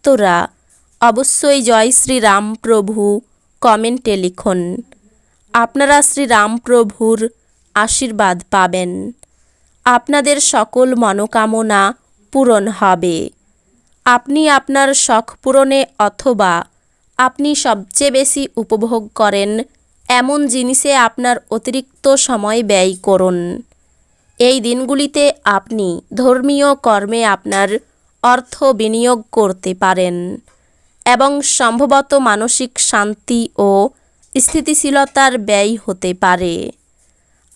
ভক্তরা অবশ্যই জয় শ্রীরামপ্রভু, কমেন্টে লিখুন। আপনারা শ্রীরামপ্রভুর আশীর্বাদ পাবেন। আপনাদের সকল মনোকামনা পূরণ হবে। আপনি আপনার শখ পূরণে অথবা আপনি সবচেয়ে বেশি উপভোগ করেন, এমন জিনিসে আপনার অতিরিক্ত সময় ব্যয় করুন। এই দিনগুলিতে আপনি ধর্মীয় কর্মে আপনার অর্থ বিনিয়োগ করতে পারেন এবং সম্ভবত মানসিক শান্তি ও স্থিতিশীলতার ব্যয় হতে পারে।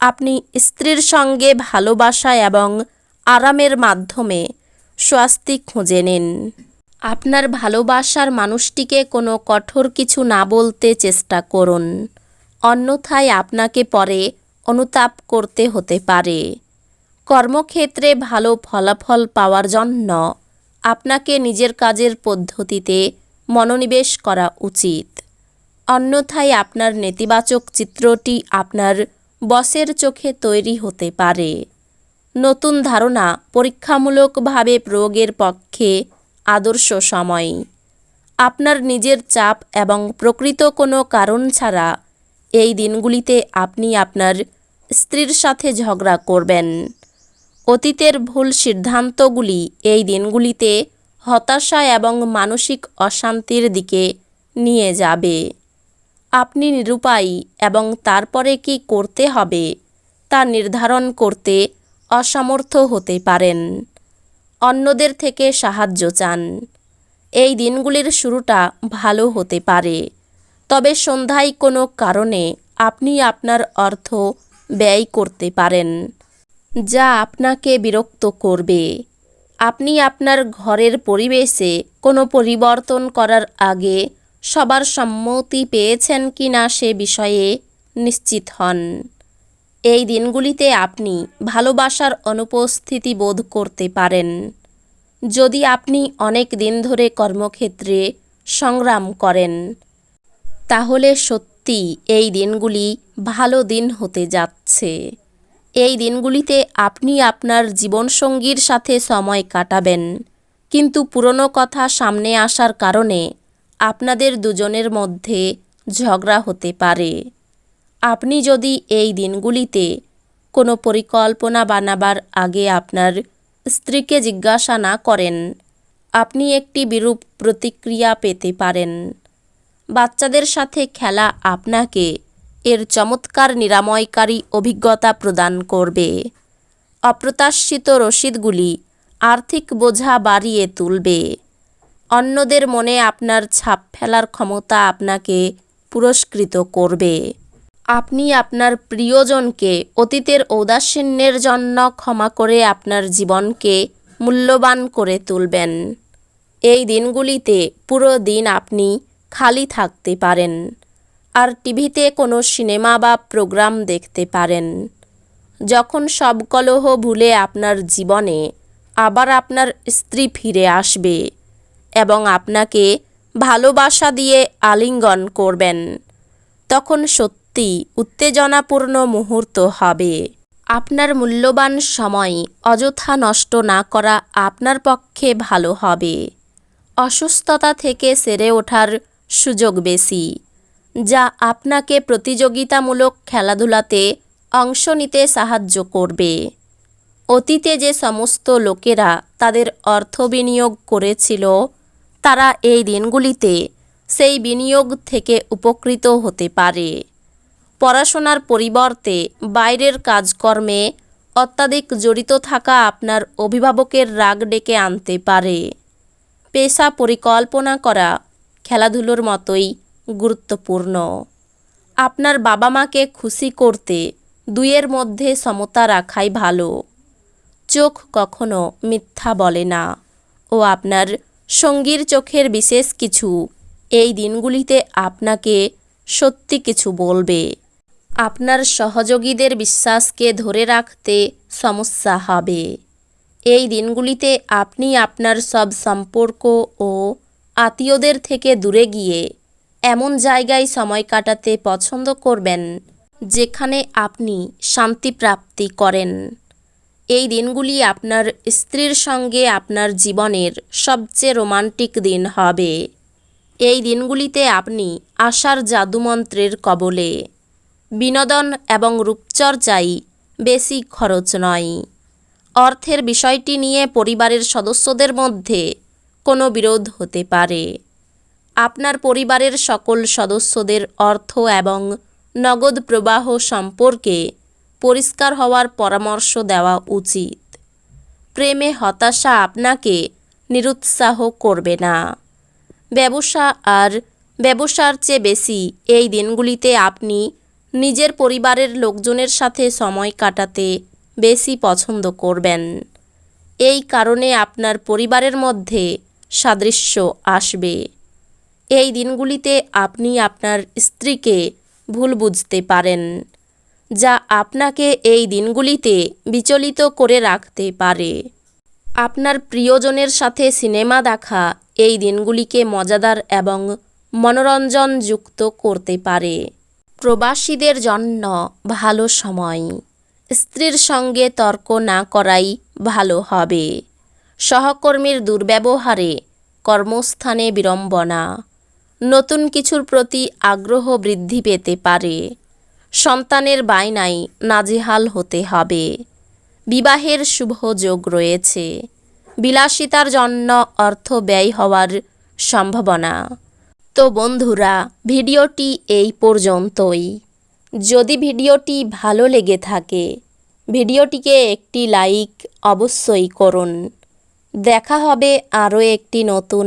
আপনি স্ত্রীর সঙ্গে ভালোবাসা এবং আরামের মাধ্যমে স্বস্তি খুঁজে নিন। আপনার ভালোবাসার মানুষটিকে কোনো কঠোর কিছু না বলতে চেষ্টা করুন। অন্যথায় আপনাকে পরে অনুতাপ করতে হতে পারে। কর্মক্ষেত্রে ভালো ফলাফল পাওয়ার জন্য আপনাকে নিজের কাজের পদ্ধতিতে মনোনিবেশ করা উচিত। অন্যথায় আপনার নেতিবাচক চিত্রটি আপনার বসের চোখে তৈরি হতে পারে। নতুন ধারণা পরীক্ষামূলকভাবে প্রয়োগের পক্ষে আদর্শ সময়। আপনার নিজের চাপ এবং প্রকৃত কোনো কারণ ছাড়া এই দিনগুলিতে আপনি আপনার স্ত্রীর সাথে ঝগড়া করবেন। অতীতের ভুল সিদ্ধান্তগুলি এই দিনগুলিতে হতাশা এবং মানসিক অশান্তির দিকে নিয়ে যাবে। আপনি নিরুপায়ী এবং তারপরে কি করতে হবে তা নির্ধারণ করতে অসমর্থ হতে পারেন। অন্যদের থেকে সাহায্য চান। এই দিনগুলির শুরুটা ভালো হতে পারে। তবে সন্ধ্যায় কোনো কারণে আপনি আপনার অর্থ ব্যয় করতে পারেন। যা আপনাকে বিরক্ত করবে। আপনি আপনার ঘরের পরিবেশে কোনো পরিবর্তন করার আগে সবার সম্মতি পেয়েছেন কি না সে বিষয়ে নিশ্চিত হন। এই দিনগুলিতে আপনি ভালোবাসার অনুপস্থিতি বোধ করতে পারেন। যদি আপনি অনেক দিন ধরে কর্মক্ষেত্রে সংগ্রাম করেন, তাহলে সত্যি এই দিনগুলি ভালো দিন হতে যাচ্ছে। এই দিনগুলিতে আপনি আপনার জীবনসঙ্গীর সাথে সময় কাটাবেন। কিন্তু পুরনো কথা সামনে আসার কারণে আপনাদের দুজনের মধ্যে ঝগড়া হতে পারে। আপনি যদি এই দিনগুলিতে কোনো পরিকল্পনা বানাবার আগে আপনার স্ত্রীকে জিজ্ঞাসা না করেন, আপনি একটি বিরূপ প্রতিক্রিয়া পেতে পারেন। বাচ্চাদের সাথে খেলা আপনাকে এর চমৎকার নিরাময়কারী অভিজ্ঞতা প্রদান করবে। অপ্রত্যাশিত রসিদগুলি আর্থিক বোঝা বাড়িয়ে তুলবে। অন্যদের মনে আপনার ছাপ ফেলার ক্ষমতা আপনাকে পুরস্কৃত করবে। আপনি আপনার প্রিয়জনকে অতীতের ঔদাসীন্যের জন্য ক্ষমা করে আপনার জীবনকে মূল্যবান করে তুলবেন। এই দিনগুলিতে পুরো দিন আপনি খালি থাকতে পারেন। আর টিভিতে কোনো সিনেমা বা প্রোগ্রাম দেখতে পারেন। যখন সব কলহ ভুলে আপনার জীবনে, আবার আপনার স্ত্রী ফিরে আসবে এবং আপনাকে ভালোবাসা দিয়ে আলিঙ্গন করবেন, তখন সত্যি উত্তেজনাপূর্ণ মুহূর্ত হবে। আপনার মূল্যবান সময় অযথা নষ্ট না করা আপনার পক্ষে ভালো হবে। অসুস্থতা থেকে সেরে ওঠার সুযোগ বেশি। যা আপনাকে প্রতিযোগিতামূলক খেলাধুলাতে অংশ নিতে সাহায্য করবে। অতীতে যে সমস্ত লোকেরা তাদের অর্থ বিনিয়োগ করেছিল, তারা এই দিনগুলিতে সেই বিনিয়োগ থেকে উপকৃত হতে পারে। পড়াশোনার পরিবর্তে বাইরের কাজকর্মে অত্যাধিক জড়িত থাকা আপনার অভিভাবকের রাগ ডেকে আনতে পারে। পেশা পরিকল্পনা করা, খেলাধুলোর মতোই গুরুত্বপূর্ণ। আপনার বাবা মাকে খুশি করতে দুইয়ের মধ্যে সমতা রাখাই ভালো। চোখ কখনো মিথ্যা বলে না। ও আপনার সঙ্গীর চোখের বিশেষ কিছু। এই দিনগুলিতে আপনাকে সত্যি কিছু বলবে। আপনার সহযোগীদের বিশ্বাসকে ধরে রাখতে সমস্যা হবে। এই দিনগুলিতে আপনি আপনার সব সম্পর্ক ও আত্মীয়দের থেকে দূরে গিয়ে এমন জায়গায় সময় কাটাতে পছন্দ করবেন যেখানে আপনি শান্তি প্রাপ্তি করেন। এই দিনগুলি আপনার স্ত্রীর সঙ্গে আপনার জীবনের সবচেয়ে রোমান্টিক দিন হবে। এই দিনগুলিতে আপনি আশার জাদুমন্ত্রের কবলে বিনোদন এবং রূপচর্চায় বেশি খরচ নয়। অর্থের বিষয়টি নিয়ে পরিবারের সদস্যদের মধ্যে কোনো বিরোধ হতে পারে। আপনার পরিবারের সকল সদস্যদের অর্থ এবং নগদ প্রবাহ সম্পর্কে পরিষ্কার হওয়ার পরামর্শ দেওয়া উচিত। প্রেমে হতাশা আপনাকে নিরুৎসাহ করবে না। ব্যবসা আর ব্যবসার চেয়ে বেশি এই দিনগুলিতে আপনি নিজের পরিবারের লোকজনের সাথে সময় কাটাতে বেশি পছন্দ করবেন। এই কারণে আপনার পরিবারের মধ্যে সাদৃশ্য আসবে। এই দিনগুলিতে আপনি আপনার স্ত্রীকে ভুল বুঝতে পারেন, যা আপনাকে এই দিনগুলিতে বিচলিত করে রাখতে পারে। আপনার প্রিয়জনের সাথে সিনেমা দেখা এই দিনগুলিকে মজাদার এবং মনোরঞ্জনযুক্ত করতে পারে। প্রবাসীদের জন্য ভালো সময়। স্ত্রীর সঙ্গে তর্ক না করাই ভালো হবে। সহকর্মীর দুর্ব্যবহারে কর্মস্থানে বিড়ম্বনা। নতুন কিছুর প্রতি আগ্রহ বৃদ্ধি পেতে পারে। সন্তানের বায়নায় নাজেহাল হতে হবে। বিবাহের শুভ যোগ রয়েছে। বিলাসিতার জন্য অর্থ ব্যয় হওয়ার সম্ভাবনা। তো বন্ধুরা, ভিডিওটি এই পর্যন্তই। যদি ভিডিওটি ভালো লেগে থাকে, ভিডিওটিকে একটি লাইক অবশ্যই করুন। দেখা হবে আরও একটি নতুন